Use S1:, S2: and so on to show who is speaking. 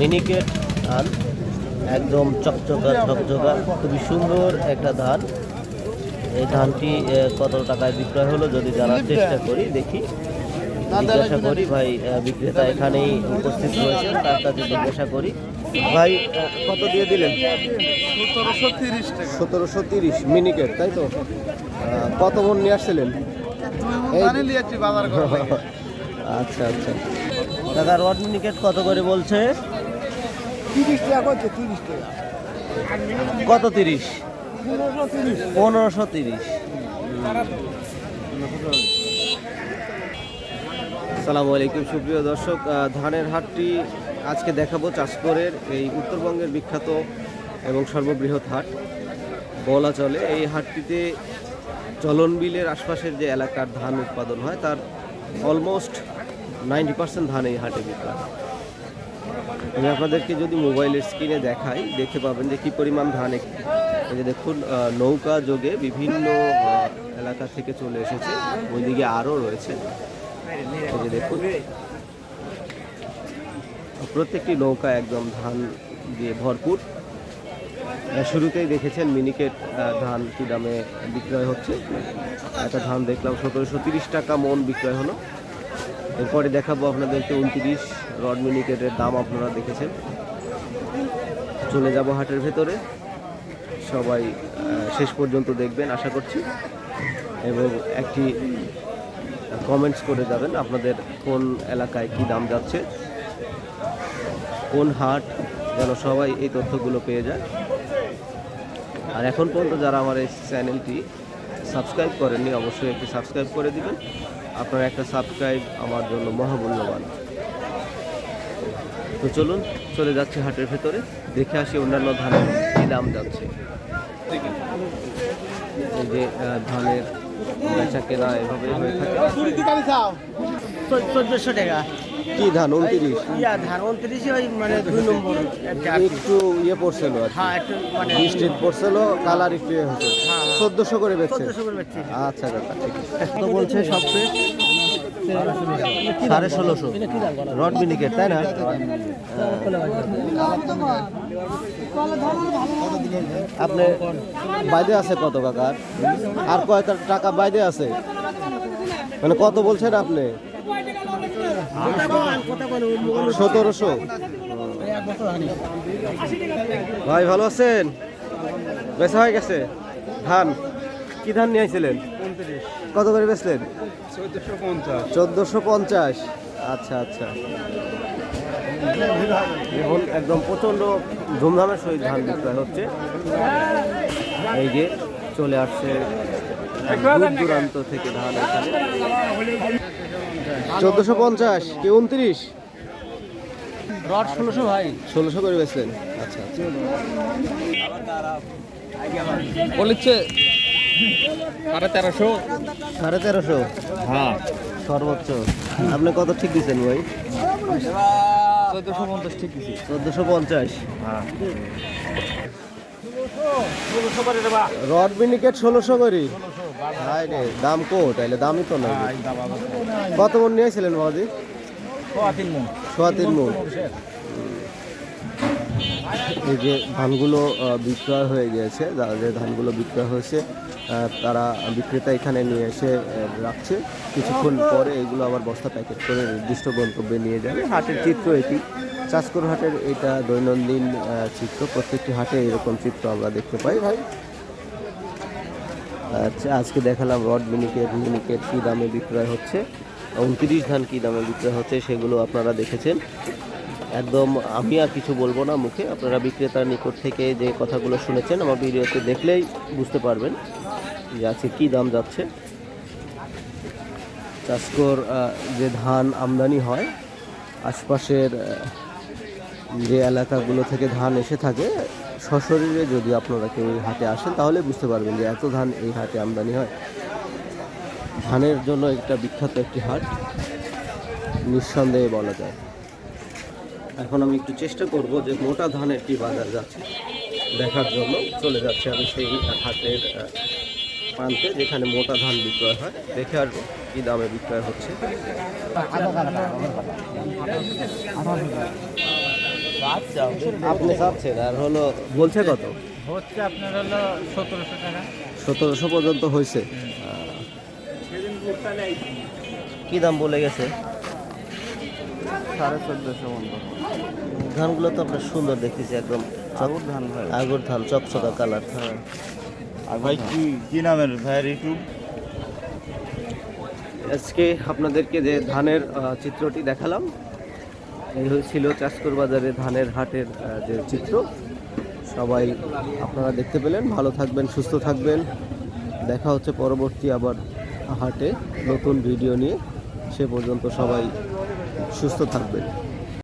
S1: মিনিকেট ধান একদম চকচকা ঝকঝকা খুবই সুন্দর একটা ধান। এই ধানটি কত টাকায় বিক্রয় হলো যদি জানার চেষ্টা করি দেখি। জিজ্ঞাসা করি ভাই বিক্রেতা এখানেই উপস্থিত রয়েছে তার কাছে জিজ্ঞাসা করি। ভাই কত দিয়ে দিলেন?
S2: সতেরোশো তিরিশ
S1: সতেরোশো তিরিশ মিনিকেট তাই তো? কত মন নিয়ে আসছিলেন? আচ্ছা আচ্ছা। দাদা রড মিনিকেট কত করে বলছে?
S2: তিরিশ টাকা করছে তিরিশ টাকা।
S1: কত তিরিশ?
S2: পনেরোশো তিরিশ।
S1: সালামু আলাইকুম সুপ্রিয় দর্শক ধানের হাটটি আজকে দেখাবো চাষকরের এই উত্তরবঙ্গের বিখ্যাত এবং সর্ববৃহৎ হাট। বলা চলে এই হাটটিতে চলন বিলের আশপাশের যে এলাকার ধান উৎপাদন হয় তার অলমোস্ট নাইনটি পার্সেন্ট ধান এই হাটে বিক্রয়। আমি আপনাদেরকে যদি মোবাইলের স্ক্রিনে দেখাই দেখতে পাবেন যে কী পরিমাণ ধান এই যে দেখুন নৌকা যোগে বিভিন্ন এলাকা থেকে চলে এসেছে। ওইদিকে আরও রয়েছে। দেখুন, প্রত্যেকটি নৌকা একদম ধান দিয়ে ভরপুর। শুরুতেই দেখেছেন মিনিকেট ধান কী দামে বিক্রয় হচ্ছে। একটা ধান দেখলাম সতেরোশো তিরিশ টাকা মন বিক্রয় হলো। এরপরে দেখাবো আপনাদেরকে উনত্রিশ রড মিনিকেটের দাম আপনারা দেখেছেন। চলে যাব হাটের ভেতরে। সবাই শেষ পর্যন্ত দেখবেন, আশা করছি। এবং একটি কমেন্টস করে যাবেন, আপনাদের কোন এলাকায় কি দাম যাচ্ছে, কোন হাট, যেন সবাই এই তথ্যগুলো পেয়ে যায়। আর এখন পর্যন্ত যারা আমার এই চ্যানেলটি সাবস্ক্রাইব করেননি, অবশ্যই একটি সাবস্ক্রাইব করে দিবেন। আপনার একটা সাবস্ক্রাইব আমার জন্য মহামূল্যবান। তো চলুন, চলে যাচ্ছি হাটের ভেতরে। দেখে আসি অন্যান্য ধানের কী দাম যাচ্ছে। এই যে ধানের বেচা কেনা এভাবে হয়ে থাকে।
S3: চোদ্দশো টাকা।
S1: কি ধান উনত্রিশ?
S3: ইয়া ধান উনত্রিশে ওই মানে দুই নম্বর একটা
S1: ইয়ে পড়ছিল।
S3: হ্যাঁ একটু মানে
S1: বৃষ্টির পড়ছিল কালার একটু ইয়ে হয়েছে।
S3: হ্যাঁ, হ্যাঁ।
S1: চোদ্দশো করে বেচছে। আচ্ছা দাদা ঠিক আছে। তো বলছে সবচেয়ে সাড়ে ষোলোশো। রড মিনিকেট তাই না? আপনি বাইরে আছে কত কাকার আর কয় টাকা বাইরে আছে? মানে কত বলছেন আপনি? সতেরোশো। ভাই, ভালো আছেন? বেচা হয়ে গেছে? ধান, কি ধান নিয়ে আসছিলেন কত করে বেচলেন?
S2: চোদ্দশো পঞ্চাশ।
S1: আচ্ছা আচ্ছা। এখন একদম প্রচণ্ড ধুমধামের সহিত ধান বিক্রয় হচ্ছে। এই যে চলে আসছে দূর দূরান্ত থেকে ধান এখানে। চোদ্দোশো পঞ্চাশ কি উনত্রিশ?
S3: রড ষোলোশো ভাই।
S1: ষোলোশো করে বেচলেন। আচ্ছা আচ্ছা।
S2: বলেছে সাড়ে তেরোশো।
S1: সাড়ে তেরোশো?
S2: হ্যাঁ।
S1: সর্বোচ্চ। আপনি কত ঠিক দিচ্ছেন ভাই?
S2: চোদ্দশো পঞ্চাশ ঠিক
S1: চোদ্দোশো পঞ্চাশ।
S2: হ্যাঁ।
S1: রড মিনিকেট ষোলোশো করি। হাই রে দাম কো তাইলে দামই তো নাই। কত? মন নিয়েছিলেন বাবাজি সোয়া তিন মন। এই যে ধানগুলো বিক্রয় হয়ে গিয়েছে যা- যে ধানগুলো বিক্রয় হয়েছে তারা বিক্রেতা এখানে নিয়ে এসে রাখছে। কিছুক্ষণ পরে এগুলো আবার বস্তা প্যাকেট করে নির্দিষ্ট গন্তব্যে নিয়ে যাবে। হাটের চিত্র এটি। চাষকর হাটের এটা দৈনন্দিন চিত্র। প্রত্যেকটি হাটে এরকম চিত্র আমরা দেখতে পাই ভাই। আজকে দেখালাম রড মিনিকেট মিনিকেট কী দামে বিক্রয় হচ্ছে? উনত্রিশ ধান কী দামে বিক্রয় হচ্ছে সেগুলো আপনারা দেখেছেন। একদম আমি আর কিছু বলব না মুখে, আপনারা বিক্রেতার নিকট থেকে যে কথাগুলো শুনেছেন আমার ভিডিওতে দেখলেই বুঝতে পারবেন যে আজকে কী দাম যাচ্ছে। চাষকর যে ধান আমদানি হয়, আশপাশের যে এলাকাগুলো থেকে ধান এসে থাকে, সশরীরে যদি আপনারা কেউ এই হাটে আসেন, তাহলে বুঝতে পারবেন যে এত ধান এই হাটে আমদানি হয়। ধানের জন্য একটা বিখ্যাত একটি হাট, নিঃসন্দেহে বলা যায়। এখন আমি একটু চেষ্টা করব যে মোটা ধানের কি বাজার যাচ্ছে দেখার জন্য। চলে যাচ্ছে আমি সেই হাটের প্রান্তে যেখানে মোটা ধান বিক্রয় হয়। দেখে আসব কী দামে বিক্রয় হচ্ছে। আপনি চাচ্ছেন আর হলো বলছে কত?
S3: হচ্ছে আপনার হলো সতেরোশো টাকা।
S1: সতেরোশো পর্যন্ত হয়েছে। কি দাম বলে গেছে?
S3: সাড়ে চোদ্দোশো মতো
S1: ধানগুলো তো আপনার সুন্দর দেখতেছি একদম
S3: আগুর ধান ভাই।
S1: আগর ধান চকচকা কালার।
S3: হ্যাঁ।
S4: আর ভাই কি কি নামের ভাইয়ের ইউটিউব
S1: আজকে আপনাদেরকে যে ধানের চিত্রটি দেখালাম এই হয়েছিল চাষকর বাজারে ধানের হাটের যে চিত্র। সবাই আপনারা দেখতে পেলেন। ভালো থাকবেন, সুস্থ থাকবেন। দেখা হচ্ছে পরবর্তী আবার হাটে নতুন ভিডিও নিয়ে। সে পর্যন্ত সবাই সুস্থ থাকবেন।